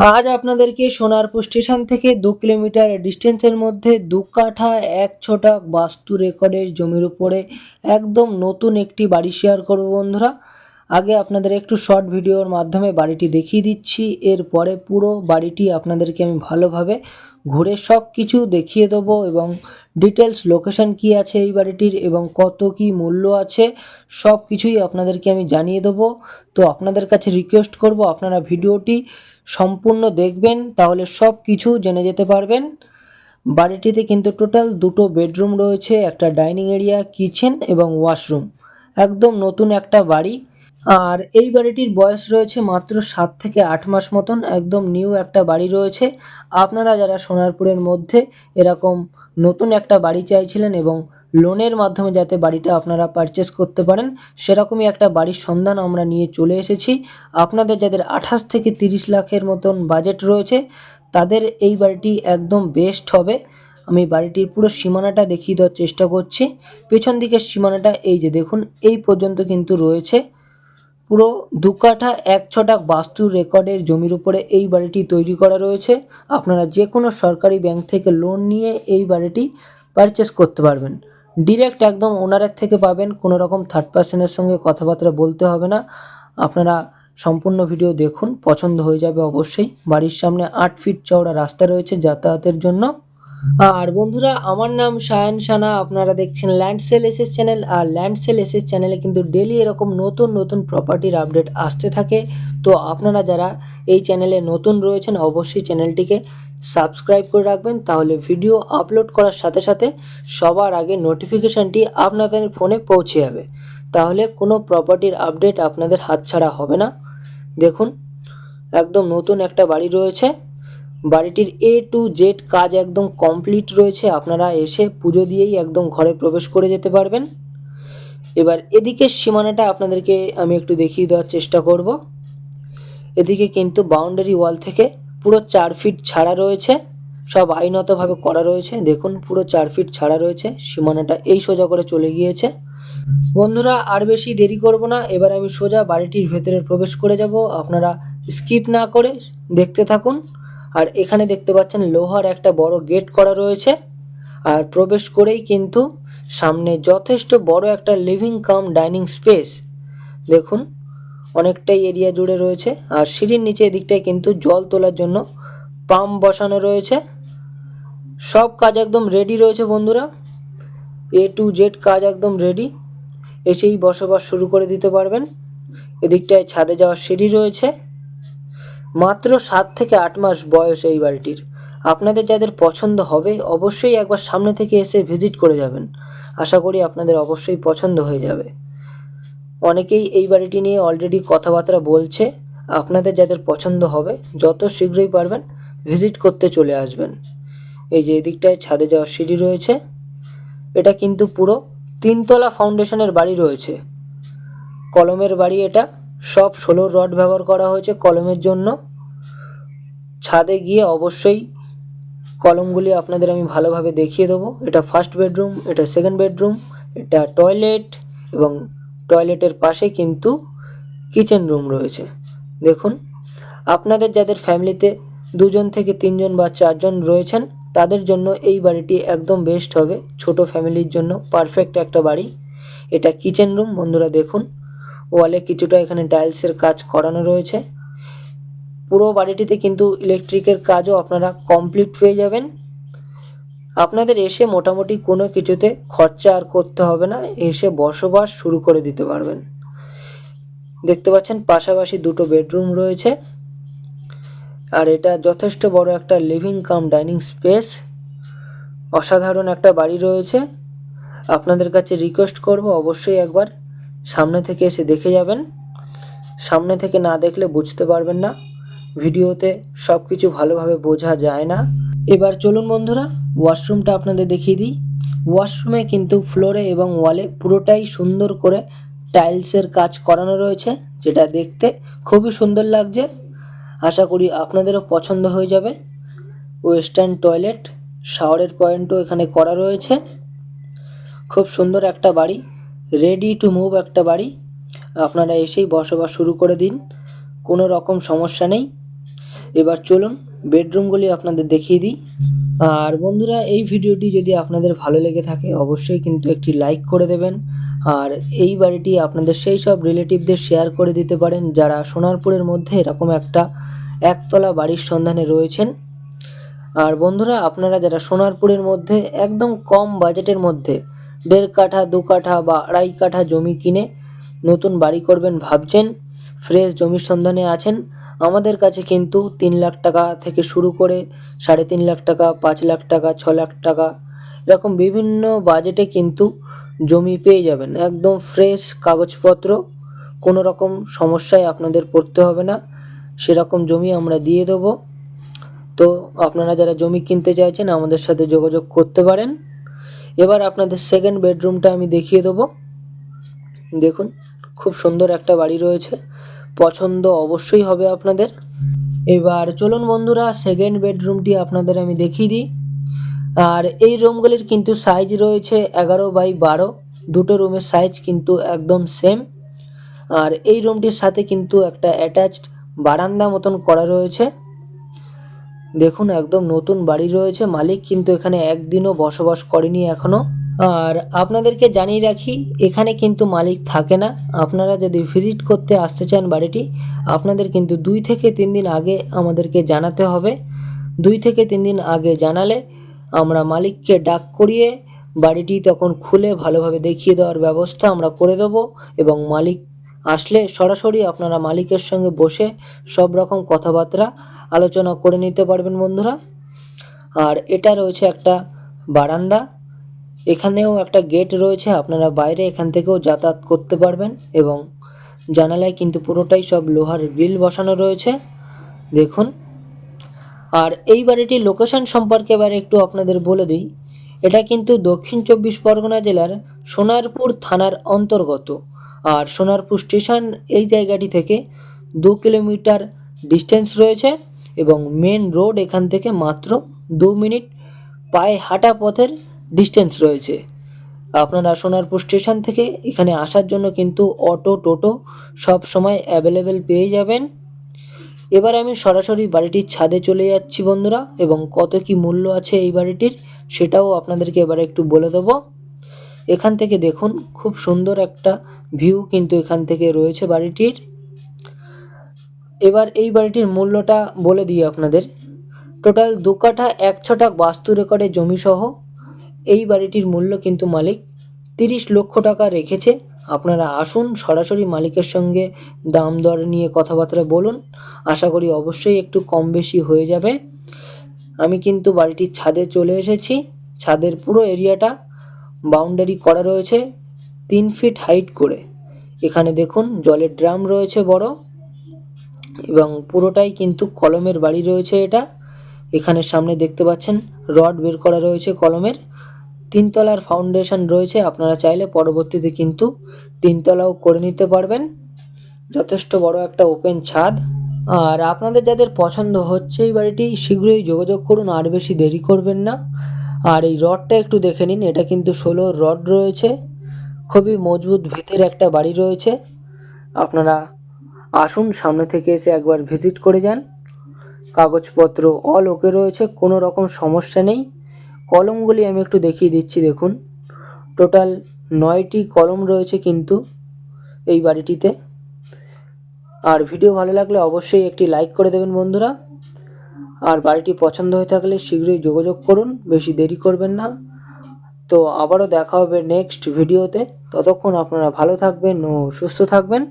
আজ আপনাদেরকে সোনারপুর স্টেশন থেকে দু কিলোমিটার ডিস্টেন্সের মধ্যে দু কাঠা, এক ছটাক বাস্তু রেকর্ডের জমির উপরে একদম নতুন একটি বাড়ি শেয়ার করব বন্ধুরা। আগে আপনাদের একটু শর্ট ভিডিওর মাধ্যমে বাড়িটি দেখিয়ে দিচ্ছি। এরপরে পুরো বাড়িটি আপনাদেরকে আমি ভালোভাবে ঘুরে সব কিছু দেখিয়ে দেবো এবং ডিটেলস লোকেশন কি আছে এই বাড়িটির এবং কত কি মূল্য আছে সব কিছুই আপনাদেরকে আমি জানিয়ে দেবো। তো আপনাদের কাছে রিকোয়েস্ট করব আপনারা ভিডিওটি সম্পূর্ণ দেখবেন, তাহলে সব কিছু জেনে যেতে পারবেন। বাড়িটিতে কিন্তু টোটাল দুটো বেডরুম রয়েছে, একটা ডাইনিং এরিয়া কিচেন এবং ওয়াশরুম একদম নতুন একটা বাড়ি। আর এই বাড়িটির বয়স রয়েছে মাত্র সাত থেকে আট মাস মতন, একদম নিউ একটা বাড়ি রয়েছে। আপনারা যারা সোনারপুরের মধ্যে এরকম নতুন একটা বাড়ি চাইছিলেন এবং লোনের মাধ্যমে যাতে বাড়িটা আপনারা পারচেস করতে পারেন, সেরকমই একটা বাড়ির সন্ধান আমরা নিয়ে চলে এসেছি। আপনাদের যাদের আঠাশ থেকে তিরিশ লাখের মতন বাজেট রয়েছে, তাদের এই বাড়িটি একদম বেস্ট হবে। আমি বাড়িটির পুরো সীমানাটা দেখিয়ে দেওয়ার চেষ্টা করছি। পেছন দিকের সীমানাটা এই যে দেখুন, এই পর্যন্ত কিন্তু রয়েছে। পুরো দু কাঠা, এক ছটাক বাস্তু রেকর্ডের জমির উপরে এই বাড়িটি তৈরি করা রয়েছে। আপনারা যে কোনো সরকারি ব্যাংক থেকে লোন নিয়ে এই বাড়িটি পারচেস করতে পারবেন। ডিরেক্ট একদম ওনারের থেকে পাবেন, কোনো রকম থার্ড পার্সনের সঙ্গে কথাবার্তা বলতে হবে না। আপনারা সম্পূর্ণ ভিডিও দেখুন, পছন্দ হয়ে যাবে অবশ্যই। বাড়ির সামনে আট ফিট চওড়া রাস্তা রয়েছে যাতায়াতের জন্য। আর বন্ধুরা, আমার নাম সায়ন সানা। আপনারা দেখছেন ল্যান্ড সেল এসএস চ্যানেল আর ল্যান্ড সেল এসএস চ্যানেলে কিন্তু ডেলি এরকম নতুন নতুন প্রপার্টির আপডেট আসতে থাকে। তো আপনারা যারা এই চ্যানেলে নতুন রয়েছেন, অবশ্যই চ্যানেলটিকে সাবস্ক্রাইব করে রাখবেন। তাহলে ভিডিও আপলোড করার সাথে সাথে সবার আগে নোটিফিকেশানটি আপনাদের ফোনে পৌঁছে যাবে। তাহলে কোনো প্রপার্টির আপডেট আপনাদের হাতছাড়া হবে না। দেখুন, একদম নতুন একটা বাড়ি রয়েছে। বাড়িটির এ টু জেড কাজ একদম কমপ্লিট রয়েছে, আপনারা এসে পুজো দিয়েই একদম ঘরে প্রবেশ করে যেতে পারবেন। এবার এদিকের সীমানাটা আপনাদেরকে আমি একটু দেখিয়ে দেওয়ার চেষ্টা করব। এদিকে কিন্তু বাউন্ডারি ওয়াল থেকে পুরো চার ফিট ছাড়া রয়েছে, সব আইনতভাবে করা রয়েছে। দেখুন, পুরো চার ফিট ছাড়া রয়েছে, সীমানাটা এই সোজা করে চলে গিয়েছে। বন্ধুরা, আর বেশি দেরি করব না, এবার আমি সোজা বাড়িটির ভেতরে প্রবেশ করে যাব। আপনারা স্কিপ না করে দেখতে থাকুন। আর এখানে দেখতে পাচ্ছেন লোহার একটা বড় গেট করা রয়েছে। আর প্রবেশ করেই কিন্তু সামনে যথেষ্ট বড় একটা লিভিং কাম ডাইনিং স্পেস দেখুন, অনেকটাই এরিয়া জুড়ে রয়েছে। আর সিঁড়ির নিচে এদিকটায় কিন্তু জল তোলার জন্য পাম্প বসানো রয়েছে। সব কাজ একদম রেডি রয়েছে বন্ধুরা। এ টু জেড কাজ একদম রেডি এসেই বসবাস শুরু করে দিতে পারবেন। এদিকটায় ছাদে যাওয়ার সিঁড়ি রয়েছে। মাত্র সাত থেকে আট মাস বয়স এই বাড়িটির। আপনাদের যাদের পছন্দ হবে, অবশ্যই একবার সামনে থেকে এসে ভিজিট করে যাবেন। আশা করি আপনাদের অবশ্যই পছন্দ হয়ে যাবে। অনেকেই এই বাড়িটি নিয়ে অলরেডি কথাবার্তা বলছে। আপনাদের যাদের পছন্দ হবে, যত শীঘ্রই পারবেন ভিজিট করতে চলে আসবেন। এই যে এদিকটায় ছাদে যাওয়ার সিঁড়ি রয়েছে। এটা কিন্তু পুরো তিনতলা ফাউন্ডেশনের বাড়ি রয়েছে। কলমের বাড়ি এটা। সব ষোলোর রড ব্যবহার করা হয়েছে কলমের জন্য। ছাদে গিয়ে অবশ্যই কলমগুলি আপনাদের আমি ভালোভাবে দেখিয়ে দেবো। এটা ফার্স্ট বেডরুম এটা সেকেন্ড বেডরুম এটা টয়লেট এবং টয়লেটের পাশে কিন্তু কিচেন রুম রয়েছে। দেখুন, আপনাদের যাদের ফ্যামিলিতে দুজন থেকে তিনজন বা চারজন রয়েছেন, তাদের জন্য এই বাড়িটি একদম বেস্ট হবে। ছোট ফ্যামিলির জন্য পারফেক্ট একটা বাড়ি। এটা কিচেন রুম বন্ধুরা দেখুন ওয়ালে কিছুটা এখানে টাইলসের কাজ করানো রয়েছে। পুরো বাড়িটিতে কিন্তু ইলেকট্রিকের কাজও আপনারা কমপ্লিট পেয়ে যাবেন। আপনাদের এসে মোটামুটি কোনো কিছুতে খরচা আর করতে হবে না, এসে বসবাস শুরু করে দিতে পারবেন। দেখতে পাচ্ছেন পাশাপাশি দুটো বেডরুম রয়েছে। আর এটা যথেষ্ট বড় একটা লিভিং কাম ডাইনিং স্পেস। অসাধারণ একটা বাড়ি রয়েছে। আপনাদের কাছে রিকোয়েস্ট করব অবশ্যই একবার সামনে থেকে এসে দেখে যাবেন। সামনে থেকে না দেখলে বুঝতে পারবেন না। ভিডিওতে সব কিছু ভালোভাবে বোঝা যায় না। এবার চলুন বন্ধুরা, ওয়াশরুমটা আপনাদের দেখিয়ে দিই। ওয়াশরুমে কিন্তু ফ্লোরে এবং ওয়ালে পুরোটাই সুন্দর করে টাইলসের কাজ করানো রয়েছে, যেটা দেখতে খুবই সুন্দর লাগছে। আশা করি আপনাদেরও পছন্দ হয়ে যাবে। ওয়েস্টার্ন টয়লেট, শাওয়ারের পয়েন্টও এখানে করা রয়েছে। খুব সুন্দর একটা বাড়ি। রেডি টু মুভ একটা বাড়ি, আপনারা এসেই বসবাস শুরু করে দিন, কোনো রকম সমস্যা নেই। এবার চলুন বেডরুমগুলি আপনাদের দেখিয়ে দিই। আর বন্ধুরা, এই ভিডিওটি যদি আপনাদের ভালো লেগে থাকে, অবশ্যই কিন্তু একটি লাইক করে দেবেন। আর এই বাড়িটি আপনাদের সেই সব রিলেটিভদের শেয়ার করে দিতে পারেন, যারা সোনারপুরের মধ্যে এরকম একটা একতলা বাড়ির সন্ধানে রয়েছেন। আর বন্ধুরা, আপনারা যারা সোনারপুরের মধ্যে, একদম কম বাজেটের মধ্যে দেড় কাঠা, দু কাঠা বা আড়াই কাঠা জমি কিনে নতুন বাড়ি করবেন ভাবছেন, ফ্রেশ জমির সন্ধানে আছেন। আমাদের কাছে কিন্তু তিন লাখ টাকা থেকে শুরু করে সাড়ে তিন লাখ টাকা, পাঁচ লাখ টাকা, ছ লাখ টাকা এরকম বিভিন্ন বাজেটে কিন্তু জমি পেয়ে যাবেন। একদম ফ্রেশ কাগজপত্র, কোনো রকম সমস্যায় আপনাদের পড়তে হবে না। সেরকম জমি আমরা দিয়ে দেবো। তো আপনারা যারা জমি কিনতে চাইছেন, আমাদের সাথে যোগাযোগ করতে পারেন। এবার আপনাদের সেকেন্ড বেডরুমটা আমি দেখিয়ে দেবো। দেখুন, খুব সুন্দর একটা বাড়ি রয়েছে। পছন্দ অবশ্যই হবে আপনাদের। এবার চলুন বন্ধুরা সেকেন্ড বেডরুমটি আপনাদের আমি দেখিয়ে দিই। আর এই রুমগুলির কিন্তু সাইজ রয়েছে এগারো বাই বারো। দুটো রুমের সাইজ কিন্তু একদম সেম আর এই রুমটির সাথে কিন্তু একটা অ্যাটাচড বারান্দা মতন করা রয়েছে। দেখুন, একদম নতুন বাড়ি রয়েছে মালিক, কিন্তু এখানে একদিনও বসবাস করেনি এখনও। আর আপনাদেরকে জানিয়ে রাখি, এখানে কিন্তু মালিক থাকে না। আপনারা যদি ভিজিট করতে আসতে চান বাড়িটি, আপনাদের কিন্তু দুই থেকে তিন দিন আগে আমাদেরকে জানাতে হবে। দুই থেকে তিন দিন আগে জানালে আমরা মালিককে ডাক করিয়ে বাড়িটি তখন খুলে ভালোভাবে দেখিয়ে দেওয়ার ব্যবস্থা আমরা করে দেবো এবং মালিক আসলে সরাসরি আপনারা মালিকের সঙ্গে বসে সব রকম কথাবার্তা আলোচনা করে নিতে পারবেন বন্ধুরা। আর এটা রয়েছে একটা বারান্দা। এখানেও একটা গেট রয়েছে, আপনারা বাইরে এখান থেকেও যাতায়াত করতে পারবেন এবং জানালায় কিন্তু পুরোটাই সব লোহার গ্রিল বসানো রয়েছে, দেখুন। আর এই বাড়িটির লোকেশন সম্পর্কে এবার একটু আপনাদের বলে দিই। এটা কিন্তু দক্ষিণ চব্বিশ পরগনা জেলার সোনারপুর থানার অন্তর্গত। আর সোনারপুর স্টেশন এই জায়গাটি থেকে দু কিলোমিটার ডিস্টেন্স রয়েছে। এবং মেন রোড এখান থেকে মাত্র দু মিনিট পায়ে হাঁটা পথের ডিস্টেন্স রয়েছে। আপনারা সোনারপুর স্টেশন থেকে এখানে আসার জন্য কিন্তু অটো টোটো সব সময় অ্যাভেলেবেল পেয়ে যাবেন। এবার আমি সরাসরি বাড়িটির ছাদে চলে যাচ্ছি বন্ধুরা এবং কত কি মূল্য আছে এই বাড়িটির সেটাও আপনাদেরকে এবারে একটু বলে দেবো। এখান থেকে দেখুন, খুব সুন্দর একটা ভিউ কিন্তু এখান থেকে রয়েছে বাড়িটির। এবার এই বাড়িটির মূল্যটা বলে দিই আপনাদের। টোটাল দু কাঠা এক ছটাক বাস্তু রেকর্ডের জমি সহ এই বাড়িটির মূল্য কিন্তু মালিক তিরিশ লক্ষ টাকা রেখেছে। আপনারা আসুন, সরাসরি মালিকের সঙ্গে দাম দর নিয়ে কথাবার্তা বলুন। আশা করি অবশ্যই একটু কম বেশি হয়ে যাবে। আমি কিন্তু বাড়িটির ছাদে চলে এসেছি। ছাদের পুরো এরিয়াটা বাউন্ডারি করা রয়েছে তিন ফিট হাইট করে। এখানে দেখুন, জলের ড্রাম রয়েছে বড়। এবং পুরোটাই কিন্তু কলমের বাড়ি রয়েছে এটা। এখানে সামনে দেখতে পাচ্ছেন, রড বের করা রয়েছে কলমের। তিনতলার ফাউন্ডেশন রয়েছে, আপনারা চাইলে পরবর্তীতে কিন্তু তিনতলাও করে নিতে পারবেন। যথেষ্ট বড় একটা ওপেন ছাদ। আর আপনাদের যাদের পছন্দ হচ্ছে এই বাড়িটি, শীঘ্রই যোগাযোগ করুন, আর বেশি দেরি করবেন না। আর এই রডটা একটু দেখে নিন, এটা কিন্তু ষোলো রড রয়েছে। খুবই মজবুত ভিতের একটা বাড়ি রয়েছে। আপনারা আসুন সামনে থেকে এসে একবার ভিজিট করে যান। কাগজপত্র অল ওকে রয়েছে, কোনো রকম সমস্যা নেই। কলমগুলি আমি একটু দেখিয়ে দিচ্ছি, দেখুন। টোটাল নয়টি কলম রয়েছে কিন্তু এই বাড়িটিতে। আর ভিডিও ভালো লাগলে অবশ্যই একটি লাইক করে দেবেন বন্ধুরা। আর বাড়িটি পছন্দ হয়ে থাকলে শীঘ্রই যোগাযোগ করুন, বেশি দেরি করবেন না। তো আবারও দেখা হবে নেক্সট ভিডিওতে। ততক্ষণ আপনারা ভালো থাকবেন ও সুস্থ থাকবেন।